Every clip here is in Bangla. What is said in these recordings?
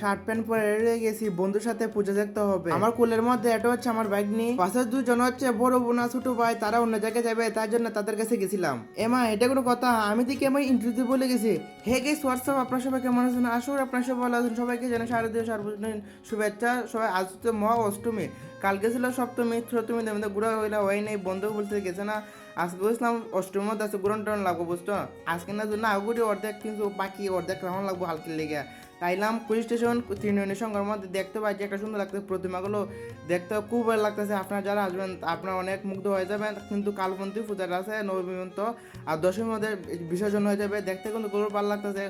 শার্ট প্যান্ট পরে রয়ে গেছি, বন্ধুর সাথে পুজো দেখতে হবে। আমার কুলের মধ্যে এটা হচ্ছে আমার বাইক নিয়ে পাশের দুজন হচ্ছে বড় বোনা ছোট ভাই, তারা অন্য জায়গায় যাবে, তার জন্য তাদের কাছে গেছিলাম। এমা এটা কোনো কথা? আমি দিকে আমি ইন্টারভিউ বলে গেছি। হে গেস হোয়াটসঅ্যাপ আপনার সবাই কেমন আছেন? আসুন, আপনার সবাই ভালো আছেন। সবাইকে জানে শারদীয়, সার্বজনীন শুভেচ্ছা। সবাই আজ তো মহা অষ্টমী। কালকে ছিল সপ্তমী সপ্তমী দেবে ঘুরা হইলে, হয় নাই, বন্ধু বলতে গেছে না। আজকে বুঝলাম অষ্টমী আছে গুরন টন লাগবো বুঝতো আজকে না না, আগুরি অর্ধেক, কিন্তু বাকি অর্ধেক রাউন্ড লাগবো হালকি লেগে। তাইলাম পুলিশ স্টেশন, তৃণমূলের সংঘের মধ্যে দেখতে পাচ্ছি একটা সুন্দর লাগতেছে, প্রতিমাগুলো দেখতে খুব ভালো লাগতেছে। আপনারা যারা আসবেন, আপনারা অনেক মুগ্ধ হয়ে যাবেন। কিন্তু কালপন্থী পূজাটা আছে নবমীন্ত আর দশমীর মধ্যে বিসর্জন হয়ে যাবে। দেখতে কিন্তু খুব ভালো লাগতেছে।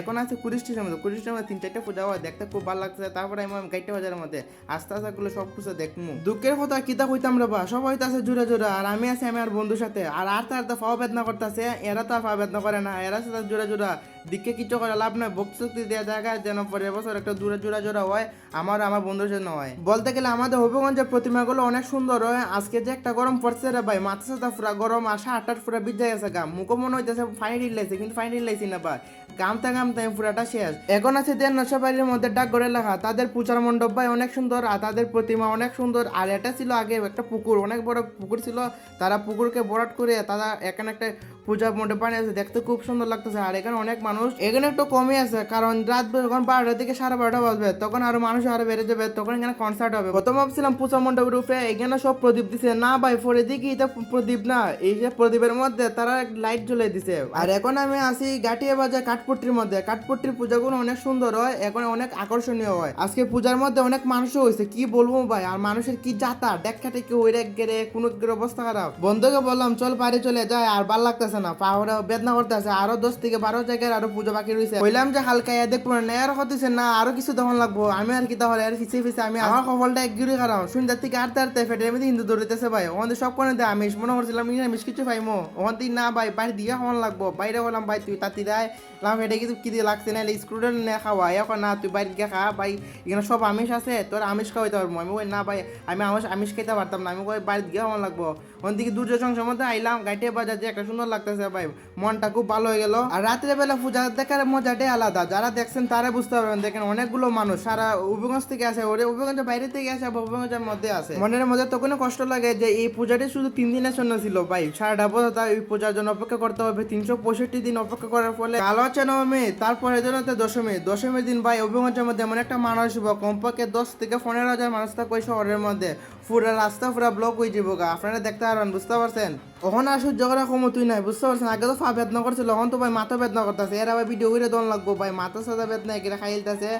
এখন আছে কুড়ি স্টেশনের মধ্যে কুড়ি স্টেশনের মধ্যে তিন চারটে পূজা হয়, দেখতে খুব ভালো লাগতেছে। তারপরে আমি গাইটে বাজারের মধ্যে, আস্তে আস্তে গুলো সব কিছু দেখমু দুঃখের কথা কিতা হইতাম রে বা, সব হইতাছে জুড়ে জুড়ে, আর আমি আছি আমি আর বন্ধুর সাথে, আর আর তার তো ফাও বেদনা করতেছে, এরা তো আর ফাও বেদনা করে না, এরা সাথে জুড়ে জুড়া, দিকে কিছু করে লাভ ভক্তি শক্তি দেওয়া জায়গায় যেন পরের বছর একটা দূরে জোড়া জোড়া হয়, আমার আমার বন্ধুর জন্য হয়। বলতে গেলে আমাদের হবিগঞ্জের প্রতিমাগুলো অনেক সুন্দর হয়। আজকে যে একটা গরম পড়ছে রে ভাই মাথা সাথে পুরা গরম আসা আটটার পুরা বিজয় গেছে গাম মুখো মনে হইতেছে ফাইন লাইছে কিন্তু ফাইন লাইছি না ভাই। গামতে গামতে পুরাটা শেষ। এখন আছে দেন নশো বাড়ির মধ্যে ডাক করে লেখা, তাদের পূজার মণ্ডপ ভাই অনেক সুন্দর, আর তাদের প্রতিমা অনেক সুন্দর। আর এটা ছিল আগে একটা পুকুর, অনেক বড় পুকুর ছিল। তারা পুকুরকে বরাট করে তারা এখানে একটা পূজা মণ্ডপ বানিয়েছে দেখতে খুব সুন্দর লাগতেছে। আর এখানে অনেক মানুষ, এখানে একটু কমে আছে, কারণ রাত যখন বারোটার দিকে সাড়ে বারোটা বাজবে, তখন আরও মানুষ আরও বেড়ে যাবে, তখন এখানে কনসার্ট হবে। প্রথম ভাবছিলাম পূজা মণ্ডপের উপরে এখানে সব প্রদীপ দিছে। না ভাই পরে দেখি এটা প্রদীপ না? এই যে প্রদীপের মধ্যে তারা লাইট জ্বলে দিছে। আর এখন আমি আসি গাটিয়া বাজার কাঠপট্টির মধ্যে। কাঠপট্টির পূজাগুলো অনেক সুন্দর হয়, এখন অনেক আকর্ষণীয় হয়। আজকে পূজার মধ্যে অনেক মানুষও হয়েছে, কি বলব ভাই? আর মানুষের কি যাতা? দেখা টেকে ওই রেক গেড়ে কোনো অবস্থা খারাপ। বন্ধুকে বললাম, চল বাড়ি চলে যায় আর ভালো লাগতেছে না, পাহাড়ে বেদনা করতেছে আরও দশ থেকে বারো জায়গায় আরও পুজো বাকি রয়েছে বললাম যে হালকা ইয়া দেখব না আর হতেছে না, আরও কিছু তখন লাগবো। আমি আর কি তাহলে আর ফিসে ফিসে আমি আমার কপালটা এক গিরি খারাপ সুন্দর থেকে আটতে আটতে ফেটে আমি হিন্দু দৌড়িতেছে ভাই। ওখানে সব কোনে দেয় আমিষ মনে করছিলাম নিরামিষ, কিছু পাইমো। ওখান থেকে না ভাই বাইরে দিয়ে হন লাগবো। বাইরে বললাম, ভাই, তুই তাতি দেয় লাম, এটা কিন্তু কি দিয়ে লাগছে না স্ক্রুডের নে খাওয়া। এখন না, তুই বাইরে গিয়ে খা, ভাই। এখানে সব আমিষ আছে, তোর আমিষ খাওয়াইতে পারব। আমি কই, না, ভাই, আমি আমিষ আমিষ খেতে পারতাম না। আমি কই, বাড়িতে গিয়ে হন লাগবো। ওখান থেকে দুর্য সংসার মধ্যে আইলাম, গাইটে বাজার যে একটা সুন্দর লাগতেছে ভাই। মনটা খুব ভালো হয়ে গেল। আর রাত্রে বেলা পূজা দেখার মজাটাই আলাদা। যারা দেখছেন তারা বুঝতে পারবেন, দেখেন অনেকগুলো মানুষ। সারা উবিগঞ্জ থেকে আসে, ওরে উবিগঞ্জের বাইরে থেকে আসে, আবার উবিগঞ্জের মধ্যে আসে। মনের মধ্যে তখনই কষ্ট লাগে যে এই পূজাটি শুধু তিন দিনের জন্য ছিল ভাই। সারাটা বছর তার এই পূজার জন্য অপেক্ষা করতে হবে। তিনশো পঁয়ষট্টি দিন অপেক্ষা করার ফলে কালো হচ্ছে নবমী, তারপরে জন্য দশমী। দশমীর দিন ভাই অভিগঞ্জের মধ্যে এমন একটা মানুষ কমপক্ষে দশ থেকে পনেরো হাজার মানুষ থাকবে ওই শহরের মধ্যে। পুরা রাস্তা পুরা ব্লক হয়ে যাব আপনারা দেখতে পারবেন বুঝতে পারছেন? ওখানে আর সহ্য করা কম তুই নাই বুঝতে পারছেন? আগে তো ফা বেদনা করছিল, এখন তো ভাই মাথা বেদনা করতেছে। এর আবার ভিডিও করে দন লাগবো ভাই, মাথা সাদা বেদনা এগুলো খাইলতেছে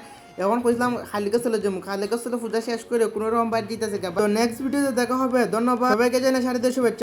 এখন কইছিলাম খালি চলে জমু খালি চলে পূজা শেষ করে কোনো রকম বাইর দিতেছে নেক্সট ভিডিওতে দেখা হবে, ধন্যবাদ। সবাইকে জানে সাড়ে শুভেচ্ছা।